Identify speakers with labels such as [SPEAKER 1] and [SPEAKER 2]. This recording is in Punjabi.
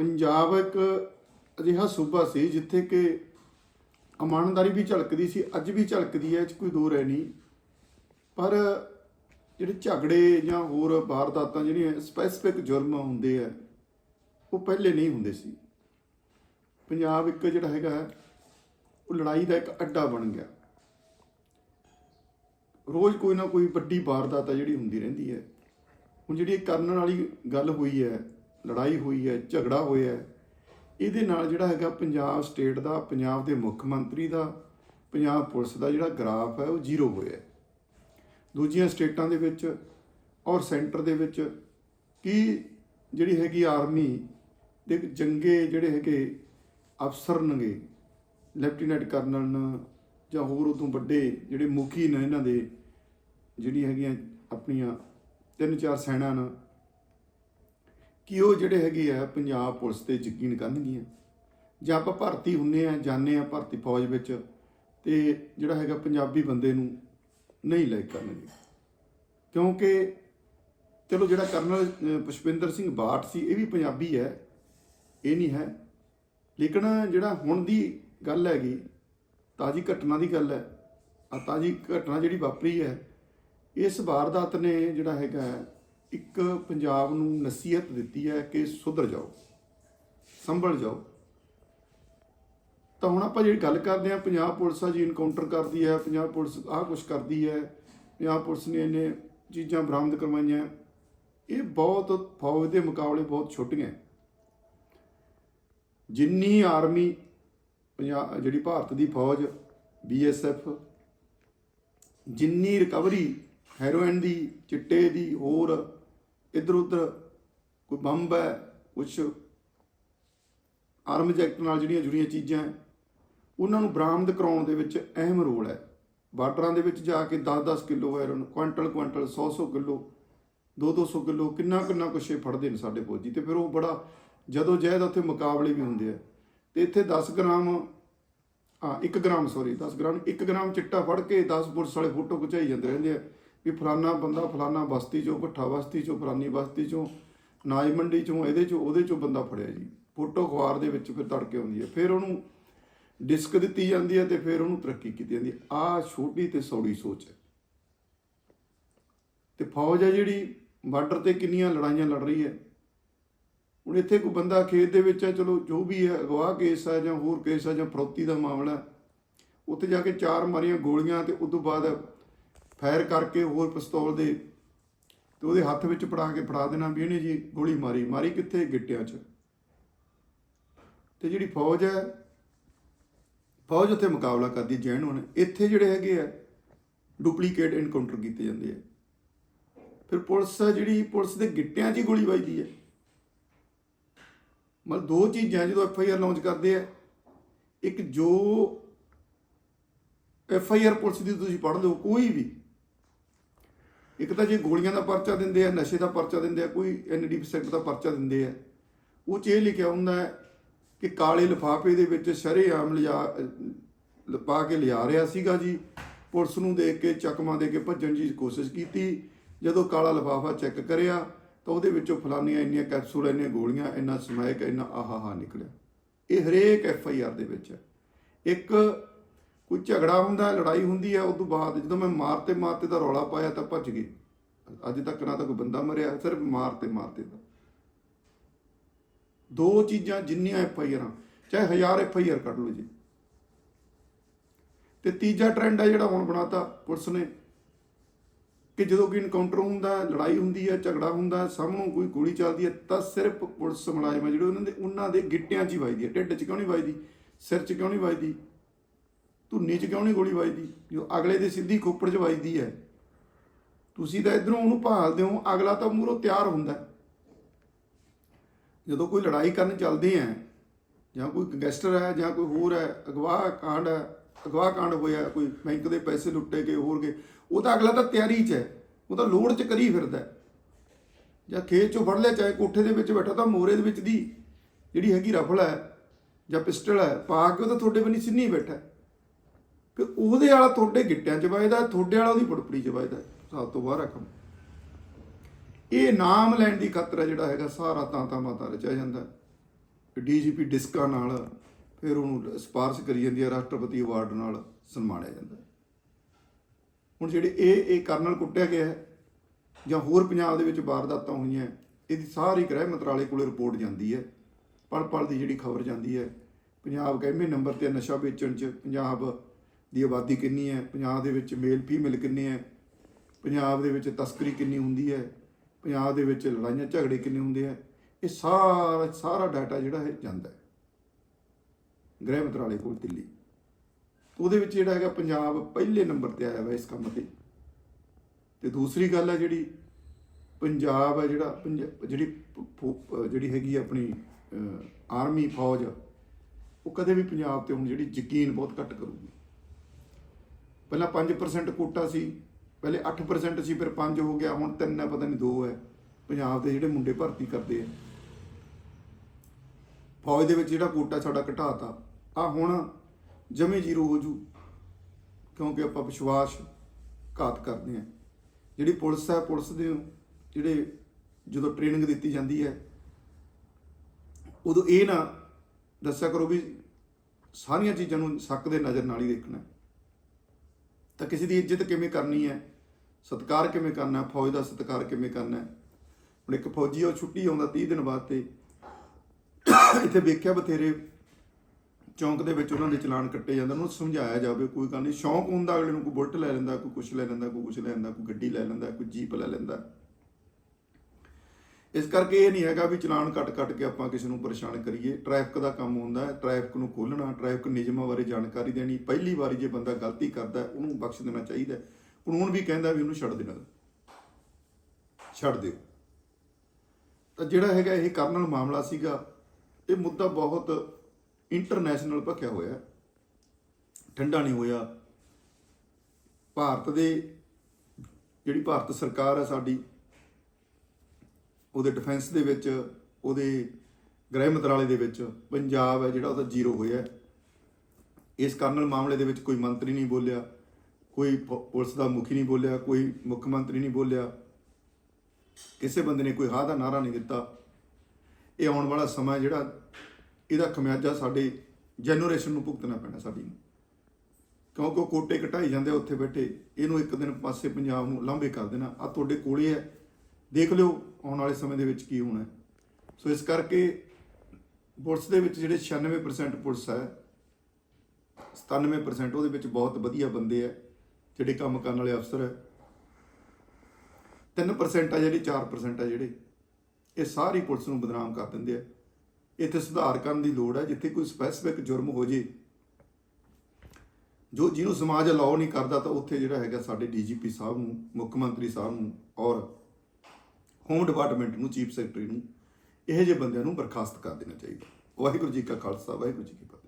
[SPEAKER 1] ਪੰਜਾਬ ਇੱਕ ਅਜਿਹਾ ਸੂਬਾ ਸੀ ਜਿੱਥੇ ਕਿ ਇਮਾਨਦਾਰੀ ਵੀ ਝਲਕਦੀ ਸੀ, ਅੱਜ ਵੀ ਝਲਕਦੀ ਹੈ, ਇਹ 'ਚ ਕੋਈ ਦੋ ਰਹਿ ਨਹੀਂ। ਪਰ ਜਿਹੜੇ ਝਗੜੇ ਜਾਂ ਹੋਰ ਵਾਰਦਾਤਾਂ ਜਿਹੜੀਆਂ ਸਪੈਸੀਫਿਕ ਜੁਰਮ ਹੁੰਦੇ ਆ, ਉਹ ਪਹਿਲੇ ਨਹੀਂ ਹੁੰਦੇ ਸੀ। ਪੰਜਾਬ ਇੱਕ ਜਿਹੜਾ ਹੈਗਾ, ਉਹ ਲੜਾਈ ਦਾ ਇੱਕ ਅੱਡਾ ਬਣ ਗਿਆ। ਰੋਜ਼ ਕੋਈ ਨਾ ਕੋਈ ਵੱਡੀ ਵਾਰਦਾਤ ਆ ਜਿਹੜੀ ਹੁੰਦੀ ਰਹਿੰਦੀ ਹੈ। ਹੁਣ ਜਿਹੜੀ ਇਹ ਕਰਨ ਵਾਲੀ ਗੱਲ ਹੋਈ ਹੈ ਲੜਾਈ ਹੋਈ ਹੈ, ਝਗੜਾ ਹੋਇਆ ਹੈ। ਇਹਦੇ ਨਾਲ ਜਿਹੜਾ ਹੈਗਾ ਪੰਜਾਬ ਸਟੇਟ ਦਾ, ਪੰਜਾਬ ਦੇ ਮੁੱਖ ਮੰਤਰੀ ਦਾ, ਪੰਜਾਬ ਪੁਲਿਸ ਦਾ ਜਿਹੜਾ ਗ੍ਰਾਫ ਹੈ, ਉਹ ਜ਼ੀਰੋ ਹੋਇਆ ਹੈ। ਦੂਜੀਆਂ ਸਟੇਟਾਂ ਦੇ ਵਿੱਚ ਔਰ ਸੈਂਟਰ ਦੇ ਵਿੱਚ ਕੀ ਜਿਹੜੀ ਹੈਗੀ ਆਰਮੀ ਦੇ ਜੰਗੇ ਜਿਹੜੇ ਹੈਗੇ ਅਫਸਰ ਨੇਗੇ, ਲੈਫਟੀਨੈਂਟ ਕਰਨਲ ਨੇ ਜਾਂ ਹੋਰ ਉਦੋਂ ਵੱਡੇ ਜਿਹੜੇ ਮੁਖੀ ਨੇ ਇਹਨਾਂ ਦੇ ਜਿਹੜੀ ਹੈਗੀਆਂ ਆਪਣੀਆਂ ਤਿੰਨ ਚਾਰ ਸੈਨਾ ਨੇ ਕਿ ਉਹ ਜਿਹੜੇ ਹੈਗੇ ਆ ਪੰਜਾਬ ਪੁਲਿਸ ਤੇ ਯਕੀਨ ਕਰਨਗੀਆਂ। ਜਾਂ ਆਪਾਂ ਭਰਤੀ ਹੁੰਨੇ ਆ, ਜਾਂਦੇ ਆ ਭਰਤੀ ਫੌਜ ਵਿੱਚ ਤੇ ਜਿਹੜਾ ਹੈਗਾ ਪੰਜਾਬੀ ਬੰਦੇ ਨੂੰ ਨਹੀਂ ਲਾਇਕ ਕਰਨਗੇ। ਕਿਉਂਕਿ ਚਲੋ ਜਿਹੜਾ ਕਰਨਲ ਪੁਸ਼ਪਿੰਦਰ ਸਿੰਘ ਬਾਟ ਸੀ, ਇਹ ਵੀ ਪੰਜਾਬੀ ਹੈ, ਇਹ ਨਹੀਂ ਹੈ। ਲੇਕਿਨ ਜਿਹੜਾ ਹੁਣ ਦੀ ਗੱਲ ਹੈਗੀ, ਤਾਜੀ ਘਟਨਾ ਦੀ ਗੱਲ ਹੈ, ਆ ਤਾਜੀ ਘਟਨਾ ਜਿਹੜੀ ਵਾਪਰੀ ਹੈ, ਇਸ ਵਾਰਦਾਤ ਨੇ ਜਿਹੜਾ ਹੈਗਾ ਇੱਕ ਪੰਜਾਬ ਨੂੰ ਨਸੀਹਤ ਦਿੱਤੀ ਹੈ ਕਿ ਸੁਧਰ ਜਾਓ, ਸੰਭਲ ਜਾਓ। ਤਾਂ ਹੁਣ ਆਪਾਂ ਜਿਹੜੀ ਗੱਲ ਕਰਦੇ ਆ ਪੰਜਾਬ ਪੁਲਿਸ ਆ ਜੀ ਇਨਕਾਊਂਟਰ ਕਰਦੀ ਹੈ, ਪੰਜਾਬ ਪੁਲਿਸ ਆਹ ਕੁਛ ਕਰਦੀ ਹੈ, ਪੰਜਾਬ ਪੁਲਿਸ ਨੇ ਇਹਨੇ ਚੀਜ਼ਾਂ ਬਰਾਮਦ ਕਰਵਾਈਆਂ। ਇਹ ਬਹੁਤ ਫੌਜ ਦੇ ਮੁਕਾਬਲੇ ਬਹੁਤ ਛੋਟੀਆਂ। ਜਿੰਨੀ ਆਰਮੀ ਪੰਜਾਬ, ਜਿਹੜੀ ਭਾਰਤ ਦੀ ਫੌਜ ਬੀਐਸਐਫ ਜਿੰਨੀ ਰਿਕਵਰੀ ਹੈਰੋਇਨ ਦੀ, ਚਿੱਟੇ ਦੀ, ਹੋਰ ਇਧਰ ਉਧਰ ਕੋਈ ਬੰਬ ਹੈ ਕੁਛ ਆਰਮ ਜੈਕਟ ਨਾਲ ਜਿਹੜੀਆਂ ਜੁੜੀਆਂ ਚੀਜ਼ਾਂ ਹੈ, ਉਹਨਾਂ ਨੂੰ ਬਰਾਮਦ ਕਰਾਉਣ ਦੇ ਵਿੱਚ ਅਹਿਮ ਰੋਲ ਹੈ। ਬਾਰਡਰਾਂ ਦੇ ਵਿੱਚ ਜਾ ਕੇ 10-10 kilo heroin quintal quintal 100-100 kilo 2-200 kilo ਕਿੰਨਾ ਕਿੰਨਾ ਕੁਛ ਇਹ ਫੜਦੇ ਨੇ ਸਾਡੇ ਫੌਜੀ ਤੇ ਫਿਰ ਉਹ ਬੜਾ ਜਦੋਂ ਜਹਿਦ ਉੱਥੇ ਮੁਕਾਬਲੇ ਵੀ ਹੁੰਦੇ ਆ। ਤੇ ਇੱਥੇ 10 ਗ੍ਰਾਮ ਹਾਂ 1 ਗ੍ਰਾਮ ਸੌਰੀ 10 ਗ੍ਰਾਮ 1 ਗ੍ਰਾਮ ਚਿੱਟਾ ਫੜ ਕੇ 10 ਪੁਲਿਸ ਵਾਲੇ ਫੋਟੋ ਖਿਚਾਈ ਜਾਂਦੇ ਰਹਿੰਦੇ ਆ। ਵੀ ਫਲਾਨਾ ਬੰਦਾ ਫਲਾਨਾ ਬਸਤੀ ਚੋਂ, ਭੱਠਾ ਬਸਤੀ ਚੋਂ, ਫਲਾਨੀ ਬਸਤੀ ਚੋਂ ਨਾਜ ਮੰਡੀ ਚੋਂ, ਇਹਦੇ ਚੋਂ, ਉਹਦੇ ਚੋਂ ਬੰਦਾ ਫੜਿਆ ਜੀ। ਫੋਟੋ ਅਖਬਾਰ ਦੇ ਵਿੱਚ ਫਿਰ ਤੜਕੇ ਆਉਂਦੀ ਹੈ। ਫਿਰ ਉਹਨੂੰ ਡਿਸਕ ਦਿੱਤੀ ਜਾਂਦੀ ਹੈ ਤੇ ਫਿਰ ਉਹਨੂੰ ਤਰੱਕੀ ਕੀਤੀ ਜਾਂਦੀ ਹੈ। ਆ ਛੋਟੀ ਤੇ ਸੌੜੀ ਸੋਚ ਹੈ। ਤੇ ਫੌਜ ਹੈ ਜਿਹੜੀ, ਬਾਰਡਰ ਤੇ ਕਿੰਨੀਆਂ ਲੜਾਈਆਂ ਲੜ ਰਹੀ ਹੈ। ਹੁਣ ਇੱਥੇ ਕੋਈ ਬੰਦਾ ਖੇਤ ਦੇ ਵਿੱਚ ਹੈ, ਚਲੋ ਜੋ ਵੀ ਹੈ, ਅਗਵਾ ਕੇਸ ਹੈ ਜਾਂ ਹੋਰ ਕੇਸ ਹੈ ਜਾਂ ਫਰੌਤੀ ਦਾ ਮਾਮਲਾ ਉੱਥੇ ਜਾ ਕੇ ਚਾਰ ਮਾਰੀਆਂ ਗੋਲੀਆਂ ਤੇ ਉਸ ਤੋਂ ਬਾਅਦ ਫਾਇਰ ਕਰਕੇ ਹੋਰ ਪਿਸਤੌਲ ਦੇ ਤੇ ਉਹਦੇ ਹੱਥ ਵਿੱਚ ਫੜਾ ਕੇ ਫੜਾ ਦੇਣਾ ਵੀ ਇਹਨੇ ਜੀ ਗੋਲੀ ਮਾਰੀ। ਮਾਰੀ ਕਿੱਥੇ? ਗਿੱਟਿਆਂ 'ਚ। ਤੇ ਜਿਹੜੀ ਫੌਜ ਹੈ, ਫੌਜ ਉੱਥੇ ਮੁਕਾਬਲਾ ਕਰਦੀ ਜੈਨ ਹੁਣ ਇੱਥੇ ਜਿਹੜੇ ਹੈਗੇ ਆ, ਡੁਪਲੀਕੇਟ ਇਨਕਾਊਂਟਰ ਕੀਤੇ ਜਾਂਦੇ ਆ। ਫਿਰ ਪੁਲਿਸ ਆ ਜਿਹੜੀ, ਪੁਲਿਸ ਦੇ ਗਿੱਟਿਆਂ 'ਚ ਹੀ ਗੋਲੀ ਵੱਜਦੀ ਹੈ। ਮਤਲਬ ਦੋ ਚੀਜ਼ਾਂ ਜਦੋਂ ਐਫ ਆਈ ਆਰ ਲਾਂਚ ਕਰਦੇ ਆ, ਇੱਕ ਜੋ ਐਫ ਆਈ ਆਰ ਪੁਲਿਸ ਦੀ ਤੁਸੀਂ ਪੜ੍ਹ ਲਓ, ਕੋਈ ਵੀ ਇੱਕ ਤਾਂ ਜੇ ਗੋਲੀਆਂ ਦਾ ਪਰਚਾ ਦਿੰਦੇ ਆ, ਨਸ਼ੇ ਦਾ ਪਰਚਾ ਦਿੰਦੇ ਆ, ਕੋਈ ਐਨਡੀ ਸੈਕਟ ਦਾ ਪਰਚਾ ਦਿੰਦੇ ਆ, ਉਹ 'ਚ ਇਹ ਲਿਖਿਆ ਹੁੰਦਾ ਹੈ ਕਿ ਕਾਲੇ ਲਿਫਾਫੇ ਦੇ ਵਿੱਚ ਸ਼ਰੇਆਮ ਲਿਜਾ ਅਹ ਪਾ ਕੇ ਲਿਆ ਰਿਹਾ ਸੀਗਾ ਜੀ। ਪੁਲਿਸ ਨੂੰ ਦੇਖ ਕੇ, ਚਕਮਾ ਦੇ ਕੇ ਭੱਜਣ ਦੀ ਕੋਸ਼ਿਸ਼ ਕੀਤੀ। ਜਦੋਂ ਕਾਲਾ ਲਿਫਾਫਾ ਚੈੱਕ ਕਰਿਆ, ਤਾਂ ਉਹਦੇ ਵਿੱਚੋਂ ਫਲਾਨੀਆਂ ਇੰਨੀਆਂ ਕੈਪਸੂਲ, ਇੰਨੀਆਂ ਗੋਲੀਆਂ, ਇੰਨਾ ਸਮੈਕ ਇੰਨਾ ਆਹਾਹਾ ਨਿਕਲਿਆ। ਇਹ ਹਰੇਕ ਐਫ ਆਈ ਆਰ ਦੇ ਵਿੱਚ ਹੈ। ਇੱਕ ਕੋਈ ਝਗੜਾ ਹੁੰਦਾ ਲੜਾਈ ਹੁੰਦੀ ਹੈ ਉਸ ਤੋਂ ਬਾਅਦ ਜਦੋਂ ਮੈਂ ਮਾਰਤੇ ਮਾਰਤੇ ਦਾ ਰੌਲਾ ਪਾਇਆ ਤਾਂ ਭੱਜ ਗਏ। ਅੱਜ ਤੱਕ ਨਾ ਤਾਂ ਕੋਈ ਬੰਦਾ ਮਰਿਆ ਸਿਰਫ ਮਾਰਤੇ ਮਾਰਤੇ ਦਾ। ਦੋ ਚੀਜ਼ਾਂ ਜਿੰਨੀਆਂ ਐਫ ਆਈ ਆਰਾਂ ਚਾਹੇ ਹਜ਼ਾਰ ਐਫ ਆਈ ਆਰ ਕੱਢ ਲਓ ਜੀ। ਤੇ ਤੀਜਾ ਟ੍ਰੈਂਡ ਹੈ ਜਿਹੜਾ ਹੁਣ ਬਣਾਤਾ ਪੁਲਿਸ ਨੇ ਕਿ ਜਦੋਂ ਕੋਈ ਇਨਕਾਊਂਟਰ ਹੁੰਦਾ ਲੜਾਈ ਹੁੰਦੀ ਹੈ ਝਗੜਾ ਹੁੰਦਾ ਹੈ, ਸਾਹਮਣੋਂ ਕੋਈ ਗੋਲੀ ਚੱਲਦੀ ਹੈ ਤਾਂ ਸਿਰਫ ਪੁਲਿਸ ਮੁਲਾਜ਼ਮ ਹੈ ਜਿਹੜੇ ਉਹਨਾਂ ਦੇ ਉਹਨਾਂ ਦੇ ਗਿੱਟਿਆਂ 'ਚ ਹੀ ਵੱਜਦੀ ਹੈ ਢਿੱਡ 'ਚ ਕਿਉਂ ਨਹੀਂ ਵੱਜਦੀ ਸਿਰ 'ਚ ਕਿਉਂ ਨਹੀਂ ਵੱਜਦੀ ਧੁੰਨੀ 'ਚ ਕਿਉਂ ਨਹੀਂ ਗੋਲੀ ਵੱਜਦੀ? ਜੋ ਅਗਲੇ ਦੇ ਸਿੱਧੀ ਖੋਪੜ 'ਚ ਵੱਜਦੀ ਹੈ। ਤੁਸੀਂ ਤਾਂ ਇਧਰੋਂ ਉਹਨੂੰ ਭਾਲਦੇ ਹੋ, ਅਗਲਾ ਤਾਂ ਮੂਹਰੋਂ ਤਿਆਰ ਹੁੰਦਾ ਜਦੋਂ ਕੋਈ ਲੜਾਈ ਕਰਨ ਚੱਲਦੇ ਆ ਜਾਂ ਕੋਈ ਗੈਂਗਸਟਰ ਹੈ, ਜਾਂ ਕੋਈ ਹੋਰ ਹੈ ਅਗਵਾ ਕਾਂਡ ਹੈ ਅਗਵਾ ਕਾਂਡ ਹੋਇਆ, ਕੋਈ ਬੈਂਕ ਦੇ ਪੈਸੇ ਲੁੱਟੇ ਗਏ, ਹੋਰ ਗਏ, ਉਹ ਤਾਂ ਅਗਲਾ ਤਾਂ ਤਿਆਰੀ 'ਚ ਹੈ। ਉਹ ਤਾਂ ਲੋੜ 'ਚ ਕਰੀ ਫਿਰਦਾ ਜਾਂ ਖੇਤ 'ਚੋਂ ਫੜ ਲਿਆ, ਚਾਹੇ ਕੋਠੇ ਦੇ ਵਿੱਚ ਬੈਠਾ ਤਾਂ ਮੋਰੇ ਦੇ ਵਿੱਚ ਦੀ, ਜਿਹੜੀ ਹੈਗੀ ਰਫਲ ਹੈ, ਜਾਂ ਪਿਸਟਲ ਹੈ, ਪਾ ਕੇ ਉਹ ਤਾਂ ਤੁਹਾਡੇ ਬੰਨੀ ਸਿੰਨੀ ਬੈਠਾ ਕਿ ਉਹਦੇ ਵਾਲਾ ਤੁਹਾਡੇ ਗਿੱਟਿਆਂ 'ਚ ਵੱਜਦਾ ਤੁਹਾਡੇ ਵਾਲਾ ਉਹਦੀ ਪੜਪੜੀ 'ਚ ਵੱਜਦਾ ਸਭ ਤੋਂ ਬਾਹਰ ਰੱਖਮ ਇਹ ਨਾਮ ਲੈਣ ਦੀ ਖਾਤਰ ਜਿਹੜਾ ਹੈਗਾ, ਸਾਰਾ ਤਾਂ ਤਾਂ ਮਾਤਾ ਰਚਿਆ ਜਾਂਦਾ ਹੈ। ਡੀਜੀਪੀ ਡਿਸਕਾ ਨਾਲ ਫਿਰ ਉਹਨੂੰ ਸਪਾਰਸ਼ ਕਰੀ ਜਾਂਦੀ ਹੈ, ਰਾਸ਼ਟਰਪਤੀ ਅਵਾਰਡ ਨਾਲ ਸਨਮਾਨਿਆ ਜਾਂਦਾ ਹੁਣ ਜਿਹੜੇ ਇਹ ਇਹ ਕਰਨਲ ਕੁੱਟਿਆ ਗਿਆ ਹੈ, ਜਾਂ ਹੋਰ ਪੰਜਾਬ ਦੇ ਵਿੱਚ ਵਾਰਦਾਤਾਂ ਹੋਈਆਂ ਇਹਦੀ ਸਾਰੀ ਗ੍ਰਹਿ ਮੰਤਰਾਲੇ ਕੋਲੇ ਰਿਪੋਰਟ ਜਾਂਦੀ ਹੈ। ਪਲ ਪਲ ਦੀ ਜਿਹੜੀ ਖਬਰ ਜਾਂਦੀ ਹੈ, ਪੰਜਾਬ ਕਹਿੰਦੇ ਨੰਬਰ ਤੇ ਨਸ਼ਾ ਵੇਚਣ 'ਚ, ਪੰਜਾਬ ਦੀ ਆਬਾਦੀ ਕਿੰਨੀ ਹੈ? ਪੰਜਾਬ ਦੇ ਵਿੱਚ ਮੇਲ ਫੀਮੇਲ ਕਿੰਨੇ ਹੈ? ਪੰਜਾਬ ਦੇ ਵਿੱਚ ਤਸਕਰੀ ਕਿੰਨੀ ਹੁੰਦੀ ਹੈ? ਪੰਜਾਬ ਦੇ ਵਿੱਚ ਲੜਾਈਆਂ ਝਗੜੇ ਕਿੰਨੇ ਹੁੰਦੇ ਆ ਇਹ ਸਾਰਾ ਸਾਰਾ ਡਾਟਾ ਜਿਹੜਾ ਹੈ ਜਾਂਦਾ ਹੈ। ਗ੍ਰਹਿ ਮੰਤਰਾਲੇ ਕੋਲ ਦਿੱਲੀ। ਉਹਦੇ ਵਿੱਚ ਜਿਹੜਾ ਹੈਗਾ ਪੰਜਾਬ ਪਹਿਲੇ ਨੰਬਰ ਤੇ ਆਇਆ ਵਾ ਇਸ ਕੰਮ ਤੇ। ਤੇ ਦੂਸਰੀ ਗੱਲ ਹੈ ਜਿਹੜੀ ਪੰਜਾਬ ਹੈ ਜਿਹੜਾ, ਪੰਜ- ਜਿਹੜੀ ਜਿਹੜੀ ਹੈਗੀ ਆਪਣੀ ਆਰਮੀ ਫੌਜ ਉਹ ਕਦੇ ਵੀ ਪੰਜਾਬ ਤੇ ਹੁਣ ਜਿਹੜੀ ਯਕੀਨ ਬਹੁਤ ਘੱਟ ਕਰੂਗੀ। ਪਹਿਲਾਂ 5% ਕੋਟਾ ਸੀ, ਪਹਿਲੇ 8% ਸੀ, ਫਿਰ 5 ਹੋ ਗਿਆ, ਹੁਣ 3 ਹੈ, ਪਤਾ ਨਹੀਂ 2 ਹੈ। ਪੰਜਾਬ ਦੇ ਜਿਹੜੇ ਮੁੰਡੇ ਭਰਤੀ ਕਰਦੇ ਆ। ਫੌਜ ਦੇ ਵਿੱਚ ਜਿਹੜਾ ਕੋਟਾ ਸਾਡਾ ਘਟਾਤਾ ਆ ਹੁਣ ਜਮੇ ਜ਼ੀਰੋ ਹੋ ਜੂ, ਕਿਉਂਕਿ ਆਪਾਂ ਵਿਸ਼ਵਾਸ ਘਾਤ ਕਰਦੇ ਆ। ਜਿਹੜੀ ਪੁਲਿਸ ਹੈ, ਪੁਲਿਸ ਦੇ ਜਿਹੜੇ ਜਦੋਂ ਟ੍ਰੇਨਿੰਗ ਦਿੱਤੀ ਜਾਂਦੀ ਹੈ, ਉਦੋਂ ਇਹ ਨਾ ਦੱਸਿਆ ਕਰੋ ਵੀ ਸਾਰੀਆਂ ਚੀਜ਼ਾਂ ਨੂੰ ਸੱਕ ਦੇ ਨਜ਼ਰ ਨਾਲ ਹੀ ਦੇਖਣਾ। ਤਾਂ ਕਿਸੇ ਦੀ ਇੱਜ਼ਤ ਕਿਵੇਂ ਕਰਨੀ ਹੈ? ਸਤਿਕਾਰ ਕਿਵੇਂ ਕਰਨਾ ਫੌਜ ਦਾ ਸਤਿਕਾਰ ਕਿਵੇਂ ਕਰਨਾ ਹੁਣ ਇੱਕ ਫੌਜੀ ਉਹ ਛੁੱਟੀ ਆਉਂਦਾ 30 ਦਿਨ ਬਾਅਦ ਤੇ ਇੱਥੇ ਵੇਖਿਆ ਬਥੇਰੇ ਚੌਂਕ ਦੇ ਵਿੱਚ ਉਹਨਾਂ ਦੇ ਚਲਾਨ ਕੱਟੇ ਜਾਂਦੇ ਉਹਨੂੰ ਸਮਝਾਇਆ ਜਾਵੇ, ਕੋਈ ਗੱਲ ਨਹੀਂ। ਸ਼ੌਂਕ ਹੁੰਦਾ ਅਗਲੇ ਨੂੰ ਕੋਈ ਬੁਲਟ ਲੈ ਲੈਂਦਾ, ਕੋਈ ਕੁਛ ਲੈ ਲੈਂਦਾ, ਕੋਈ ਕੁਛ ਲੈ ਲੈਂਦਾ, ਕੋਈ ਗੱਡੀ ਲੈ ਲੈਂਦਾ, ਕੋਈ ਜੀਪ ਲੈ ਲੈਂਦਾ। ਇਸ ਕਰਕੇ ਇਹ ਨਹੀਂ ਹੈਗਾ ਵੀ ਚਲਾਨ ਕੱਟ ਕੱਟ ਕੇ ਆਪਾਂ ਕਿਸੇ ਨੂੰ ਪਰੇਸ਼ਾਨ ਕਰੀਏ। ਟ੍ਰੈਫਿਕ ਦਾ ਕੰਮ ਹੁੰਦਾ ਹੈ, ਟ੍ਰੈਫਿਕ ਨੂੰ ਖੋਲਣਾ ਟ੍ਰੈਫਿਕ ਨਿਯਮਾਂ ਬਾਰੇ ਜਾਣਕਾਰੀ ਦੇਣੀ। ਪਹਿਲੀ ਵਾਰੀ ਜੇ ਬੰਦਾ ਗਲਤੀ ਕਰਦਾ ਉਹਨੂੰ ਬਖਸ਼ ਦੇਣਾ ਚਾਹੀਦਾ ਹੈ। ਕਾਨੂੰਨ ਵੀ ਕਹਿੰਦਾ ਵੀ ਉਹਨੂੰ ਛੱਡ ਦੇਣਾ। ਛੱਡ ਦਿਓ। ਤਾਂ ਜਿਹੜਾ ਹੈਗਾ ਇਹ ਕਰਨਲ ਮਾਮਲਾ ਸੀਗਾ, ਇਹ ਮੁੱਦਾ ਬਹੁਤ ਇੰਟਰਨੈਸ਼ਨਲ ਭਖਿਆ ਹੋਇਆ ਠੰਡਾ ਨਹੀਂ ਹੋਇਆ। ਭਾਰਤ ਦੇ, ਜਿਹੜੀ ਭਾਰਤ ਸਰਕਾਰ ਹੈ ਸਾਡੀ ਉਹਦੇ ਡਿਫੈਂਸ ਦੇ ਵਿੱਚ, ਉਹਦੇ ਗ੍ਰਹਿ ਮੰਤਰਾਲੇ ਦੇ ਵਿੱਚ ਪੰਜਾਬ ਹੈ ਜਿਹੜਾ ਉਹਦਾ ਜ਼ੀਰੋ ਹੋਇਆ ਇਸ ਕਰਨਲ ਮਾਮਲੇ ਦੇ ਵਿੱਚ ਕੋਈ ਮੰਤਰੀ ਨਹੀਂ ਬੋਲਿਆ, ਕੋਈ ਪ- ਪੁਲਿਸ ਦਾ ਮੁਖੀ ਨਹੀਂ ਬੋਲਿਆ, ਕੋਈ ਮੁੱਖ ਮੰਤਰੀ ਨਹੀਂ ਬੋਲਿਆ। ਕਿਸੇ ਬੰਦੇ ਨੇ ਕੋਈ ਹਾਂ ਦਾ ਨਾਰਾ ਨਹੀਂ ਦਿੱਤਾ। ਇਹ ਆਉਣ ਵਾਲਾ ਸਮਾਂ ਜਿਹੜਾ ਇਹਦਾ ਖਮਿਆਜਾ ਸਾਡੇ ਜਨਰੇਸ਼ਨ ਨੂੰ ਭੁਗਤਣਾ ਪੈਣਾ ਸਾਡੀ ਨੂੰ। ਕਿਉਂਕਿ ਉਹ ਕੋਟੇ ਘਟਾਈ ਜਾਂਦੇ ਉੱਥੇ ਬੈਠੇ। ਇਹਨੂੰ ਇੱਕ ਦਿਨ ਪਾਸੇ ਪੰਜਾਬ ਨੂੰ ਲਾਂਭੇ ਕਰ ਦੇਣਾ। ਆ ਤੁਹਾਡੇ ਕੋਲੇ ਹੈ। ਦੇਖ ਲਿਓ ਆਉਣ ਵਾਲੇ ਸਮੇਂ ਦੇ ਵਿੱਚ ਕੀ ਹੋਣਾ ਸੋ ਇਸ ਕਰਕੇ ਪੁਲਿਸ ਦੇ ਵਿੱਚ ਜਿਹੜੇ 96% ਪੁਲਿਸ ਹੈ 97% ਉਹਦੇ ਵਿੱਚ ਬਹੁਤ ਵਧੀਆ ਬੰਦੇ ਹੈ, ਜਿਹੜੇ ਕੰਮ ਕਰਨ ਵਾਲੇ ਅਫਸਰ ਹੈ। 3% ਆ ਜਿਹੜੀ 4% ਆ ਜਿਹੜੇ, ਇਹ ਸਾਰੀ ਪੁਲਿਸ ਨੂੰ ਬਦਨਾਮ ਕਰ ਦਿੰਦੇ ਆ। ਇੱਥੇ ਸੁਧਾਰ ਕਰਨ ਦੀ ਲੋੜ ਹੈ, ਜਿੱਥੇ ਕੋਈ ਸਪੈਸੀਫਿਕ ਜੁਰਮ ਹੋ ਜੇ। ਜੋ ਜਿਹਨੂੰ ਸਮਾਜ ਅਲਾਉ ਨਹੀਂ ਕਰਦਾ ਤਾਂ ਉੱਥੇ ਜਿਹੜਾ ਹੈਗਾ ਸਾਡੇ ਡੀਜੀਪੀ ਸਾਹਿਬ ਨੂੰ, ਮੁੱਖ ਮੰਤਰੀ ਸਾਹਿਬ ਨੂੰ ਔਰ ਹੋਮ ਡਿਪਾਰਟਮੈਂਟ ਨੂੰ ਚੀਫ ਸੈਕਟਰੀ ਨੂੰ ਇਹੋ ਜਿਹੇ ਬੰਦਿਆਂ ਨੂੰ ਬਰਖਾਸਤ ਕਰ ਦੇਣਾ ਚਾਹੀਦਾ। ਵਾਹਿਗੁਰੂ ਜੀ ਕਾ ਖਾਲਸਾ, ਵਾਹਿਗੁਰੂ ਜੀ ਕੀ ਫਤਿਹ।